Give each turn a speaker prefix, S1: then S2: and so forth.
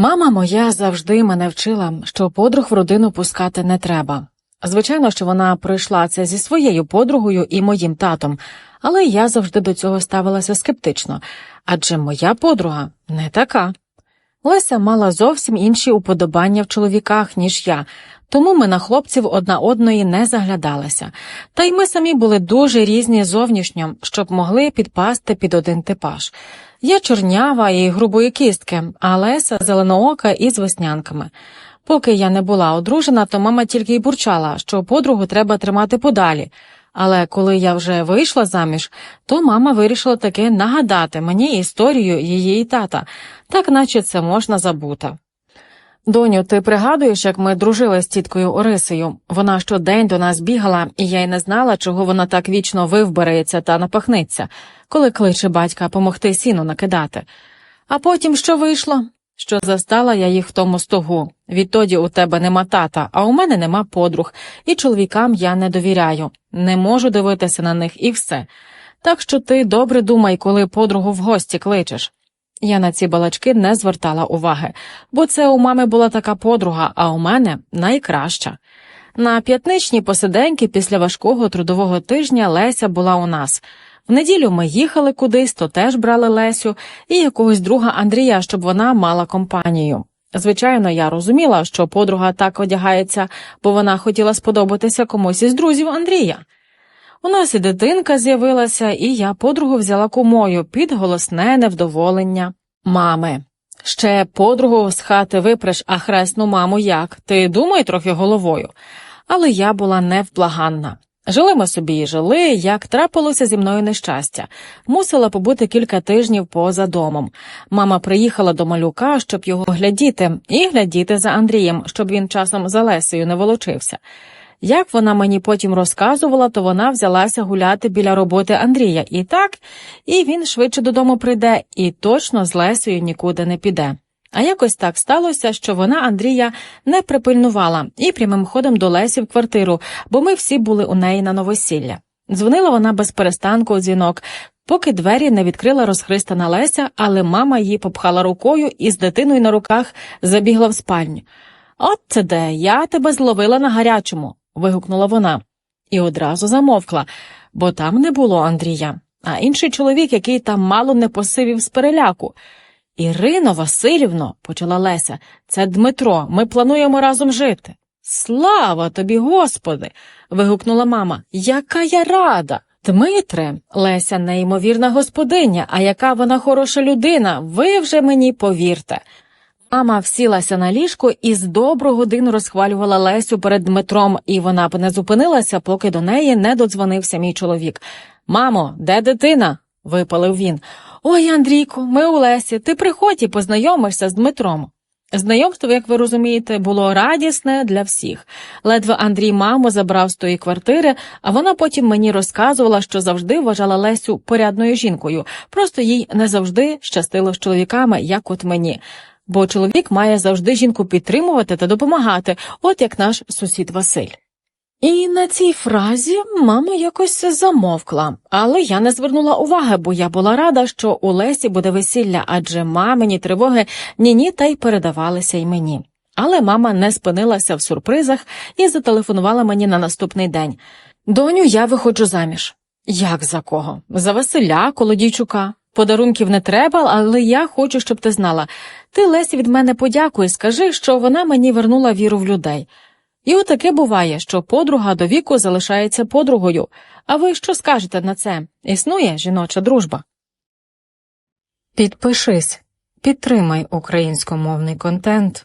S1: Мама моя завжди мене вчила, що подруг в родину пускати не треба. Звичайно, що вона пройшла це зі своєю подругою і моїм татом, але я завжди до цього ставилася скептично, адже моя подруга не така. Леся мала зовсім інші уподобання в чоловіках, ніж я, тому ми на хлопців одна одної не заглядалися. Та й ми самі були дуже різні зовнішньо, щоб могли підпасти під один типаж. Я чорнява і грубої кістки, а Леся зеленоока і з веснянками. Поки я не була одружена, то мама тільки й бурчала, що подругу треба тримати подалі. Але коли я вже вийшла заміж, то мама вирішила таки нагадати мені історію її тата, так наче це можна забути. Доню, ти пригадуєш, як ми дружили з тіткою Орисею? Вона щодень до нас бігала, і я й не знала, чого вона так вічно вивбереться та напахнеться, коли кличе батька помогти сіну накидати. А потім що вийшло? Що застала я їх в тому стогу. Відтоді у тебе нема тата, а у мене нема подруг, і чоловікам я не довіряю, не можу дивитися на них і все. Так що ти добре думай, коли подругу в гості кличеш. Я на ці балачки не звертала уваги, бо це у мами була така подруга, а у мене найкраща. На п'ятничні посиденьки після важкого трудового тижня Леся була у нас. В неділю ми їхали кудись, то теж брали Лесю і якогось друга Андрія, щоб вона мала компанію. Звичайно, я розуміла, що подруга так одягається, бо вона хотіла сподобатися комусь із друзів Андрія. У нас і дитинка з'явилася, і я подругу взяла кумою під голосне невдоволення мами. Ще подругу з хати випреш, а хресну маму як? Ти думай трохи головою. Але я була невблаганна. Жили ми собі і жили, як трапилося зі мною нещастя. Мусила побути кілька тижнів поза домом. Мама приїхала до малюка, щоб його глядіти, і глядіти за Андрієм, щоб він часом за Лесею не волочився. Як вона мені потім розказувала, то вона взялася гуляти біля роботи Андрія і так, і він швидше додому прийде, і точно з Лесею нікуди не піде. А якось так сталося, що вона Андрія не припильнувала і прямим ходом до Лесі в квартиру, бо ми всі були у неї на новосілля. Дзвонила вона без перестанку у дзвінок, поки двері не відкрила розхристана Леся, але мама її попхала рукою і з дитиною на руках забігла в спальню. От це де, я тебе зловила на гарячому. Вигукнула вона, і одразу замовкла, бо там не було Андрія, а інший чоловік, який там мало не посивів з переляку. Ірино Васильівно, почала Леся, це Дмитро, ми плануємо разом жити. Слава тобі, Господи. вигукнула мама. Яка я рада. Дмитре, Леся неймовірна господиня, а яка вона хороша людина, ви вже мені повірте. Мама всілася на ліжку і з добру годину розхвалювала Лесю перед Дмитром, і вона б не зупинилася, поки до неї не додзвонився мій чоловік. Мамо, де дитина? випалив він. Ой, Андрійку, ми у Лесі, ти приходь і познайомишся з Дмитром. Знайомство, як ви розумієте, було радісне для всіх. Ледве Андрій маму забрав з тої квартири, а вона потім мені розказувала, що завжди вважала Лесю порядною жінкою, просто їй не завжди щастило з чоловіками, як от мені. Бо чоловік має завжди жінку підтримувати та допомагати, от як наш сусід Василь. І на цій фразі мама якось замовкла, але я не звернула уваги, бо я була рада, що у Лесі буде весілля, адже мамині тривоги ні-ні та й передавалися й мені. Але мама не спинилася в сюрпризах і зателефонувала мені на наступний день. Доню, я виходжу заміж. Як за кого? За Василя, Колодійчука. Подарунків не треба, але я хочу, щоб ти знала. Ти Лесі від мене подякуй, скажи, що вона мені вернула віру в людей. І отаке буває, що подруга до віку залишається подругою. А ви що скажете на це? Існує жіноча дружба? Підпишись, підтримай українськомовний контент.